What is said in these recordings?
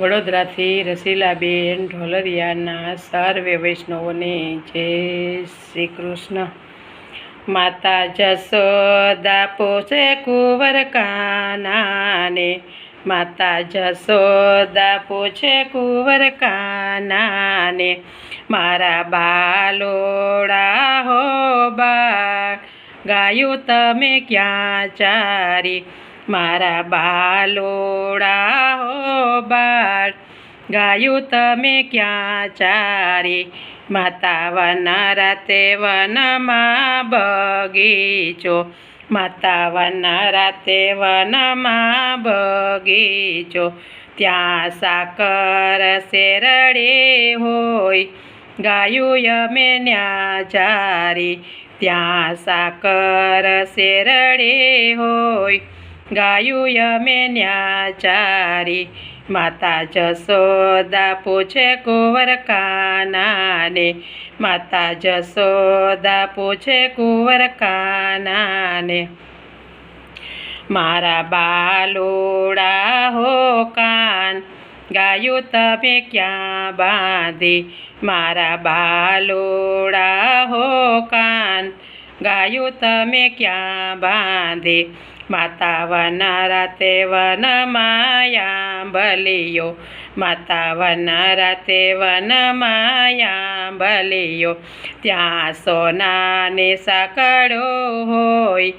વડોદરાથી રસીલાબેન ઢોલરિયાના સર્વે વૈષ્ણવોને જય શ્રી કૃષ્ણ. માતા જશોદા પોષે કુંવર કાનાને માતા જશોદા પોછે કુંવર કાનાને મારા બાલોડા હો બા ગાયું તમે ક્યાં ચારી? મારા બાલોડા હો બાળ, ગાયું તમે ક્યાં ચારી? માતા વન રાતે વનમાં બગીચો, માતા વન રાતે વનમાં બગીચો, ત્યાં સાકર શેરડે હોય, ગાયું અમે ન્યા ચારી? ત્યાં સાકર શેરડે હોય ગાયું યમે ન્યા ચારી માતા જશોદા પૂછે કુંવર કાનાને માતા જશોદા પૂછે કુંવર કાનાને મારા બાલોડા હો કાન, ગાયું તમે ક્યાં બાંધી? મારા બાલોડા હો કાન, ગાયું તમે ક્યાં બાંધી? માતા વન રાતે વન માયા બલિયો માતા વન રાતે વન માયા બલિયો ત્યાં સોનાને સાકડો હોય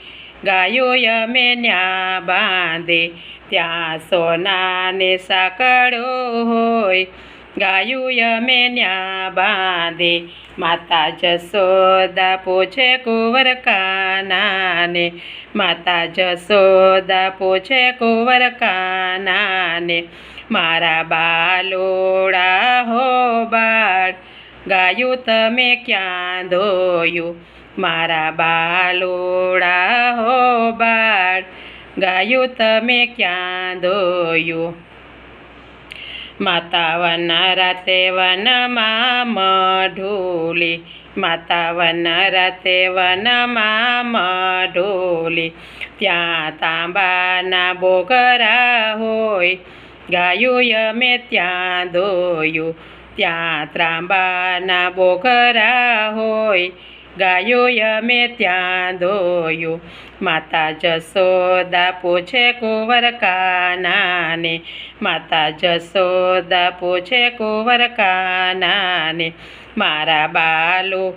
ગાયો અમે ન્યા બાંધે ત્યાં સોનાને સાકડો હોય ગાયું યમે ન્યા બાંધે માતા જશોદા પોછે કુંવર કાનાને માતા જશોદા પોછે કુંવર કાનાને મારા બાલોડા હો બાળ, ગાયું તમે ક્યાં ધોયું? મારા બાલોડા હો બાળ, ગાયું તમે ક્યાં ધોયું? માતા વન રાતે વનમાં મઢોલી. માતા વન રાતે વનમાં મઢોલી. ત્યાં તાંબાના બોગરા હોય. ગાયું અમે ત્યાં ધોયું ત્યાં ત્રાંબાના બોગરા હોય. ગાયો યમે ત્યાં ધોયું. માતા જશોદા પૂછે કુંવર કાનાને માતા જશોદા પૂછે કુંવર કાનાને મારા બાલો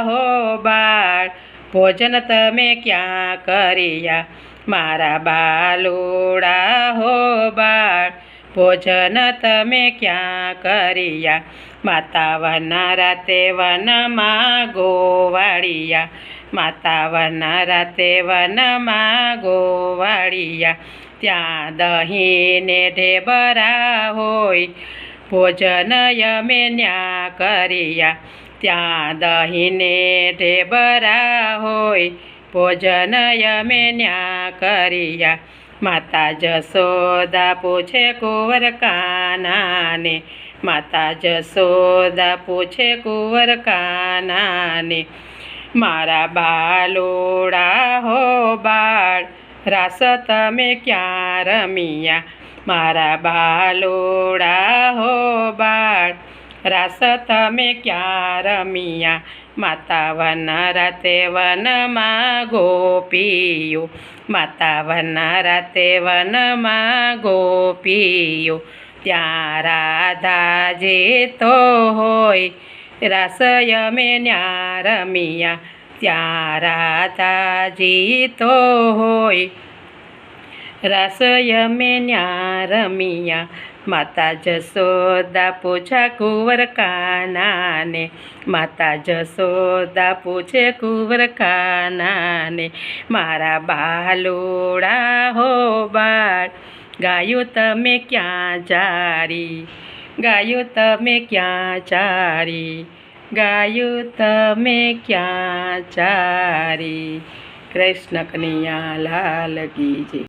હો બાળ, ભોજન તમે ક્યાં કર્યા? મારા બાલોડા હો બાળ ભોજન તમે ક્યાં કરિયા? માતા વન રાતે વનમાં ગોવાળિયા. માતા વન રાતે વનમાં ગોવાળિયા. ત્યાં દહીંને ઢેબરા હોય. ભોજન યમે ન્યા કરિયા. ત્યાં દહીંને ઢેબરા હોય. ભોજન યમે ન્યા કર્યા. માતા જશોદા પૂછે કુંવર કાનાને માતા જશોદા પૂછે કુંવર કાનાને મારા બાલોડા હો બાળ, રાસ તમે ક્યાં રમિયા? મારા બાલોડા હો બાળ રાસ તમે ક્યાં રમિયા માતા વન રાતે વનમાં ગોપીઓ માતા વન રાતે વનમાં ગોપીઓ ત્યાં રાધાજી તો હોય. રાસયમે ન્યા રમિયા ત્યાં રાધાજી તો હોય. રાસ યમે ન્યા રમિયા માતા જશોદા પૂછા કુંવર કાનાને માતા જશોદા પૂછે કુંવર કાનાને મારા બાલોડા હો બાળ, ગાયું તમે ક્યાં ચારી, ગાયું તમે ક્યાં ચારી, ગાયું તમે ક્યાં ચારી, કૃષ્ણ કનૈયા લાલ કી